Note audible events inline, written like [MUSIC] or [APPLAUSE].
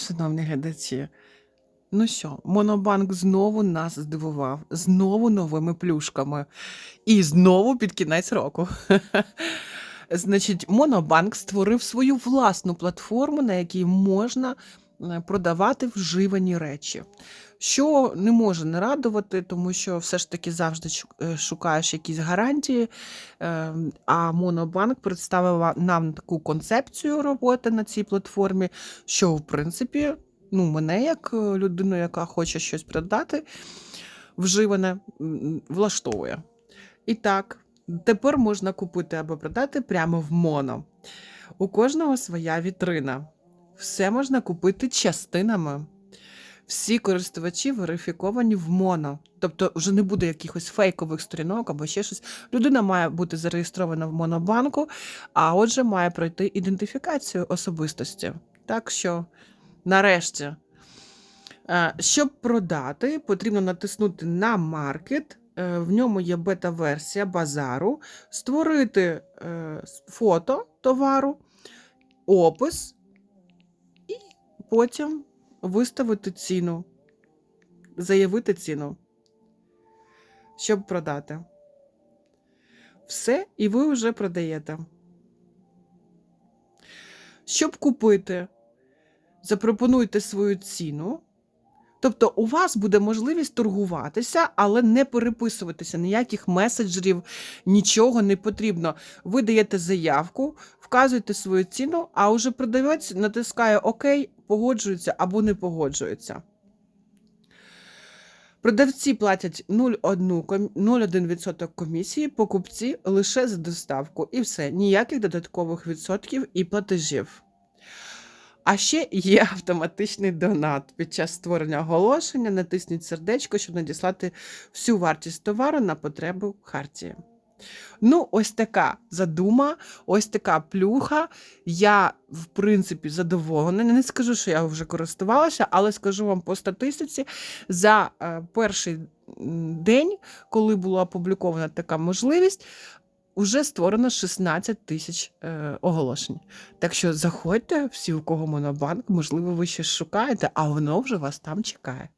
Шановні глядачі, ну що, Монобанк знову нас здивував, знову новими плюшками. І знову під кінець року. [LAUGHS] Значить, Монобанк створив свою власну платформу, на якій можна продавати вживані речі. Що не може не радувати, тому що все ж таки завжди е, шукаєш якісь гарантії. Е, А Монобанк представив нам таку концепцію роботи на цій платформі, що в принципі, ну, мене, як е, людину, яка хоче щось продати, вживане, влаштовує. І так, тепер можна купити або продати прямо в моно. У кожного своя вітрина. Все можна купити частинами. Всі користувачі верифіковані в моно. Тобто вже не буде якихось фейкових сторінок або ще щось. Людина має бути зареєстрована в монобанку, а отже, має пройти ідентифікацію особистості. Так що, нарешті, е, щоб продати, потрібно натиснути на маркет. е, В ньому є бета-версія базару, створити е, фото товару, опис потім виставити ціну, заявити ціну, щоб продати. Все, і ви вже продаєте. Щоб купити, запропонуйте свою ціну. Тобто у вас буде можливість торгуватися, але не переписуватися, ніяких меседжерів, нічого не потрібно. Ви даєте заявку, вказуєте свою ціну, а уже продавець натискає ОК, погоджується або не погоджується. Продавці платять 0,1 ком- 0,1% комісії, покупці лише за доставку. І все, ніяких додаткових відсотків і платежів. А ще є автоматичний донат. Під час створення оголошення натисніть сердечко, щоб надіслати всю вартість товару на потребу хартії. Ну, ось така задума, ось така плюха. Я, в принципі, задоволена. Не скажу, що я вже користувалася, але скажу вам по статистиці, за е, перший день, коли була опублікована така можливість, вже створено 16 тисяч е, оголошень. Так що заходьте, всі, у кого монобанк, можливо, ви щось шукаєте, а воно вже вас там чекає.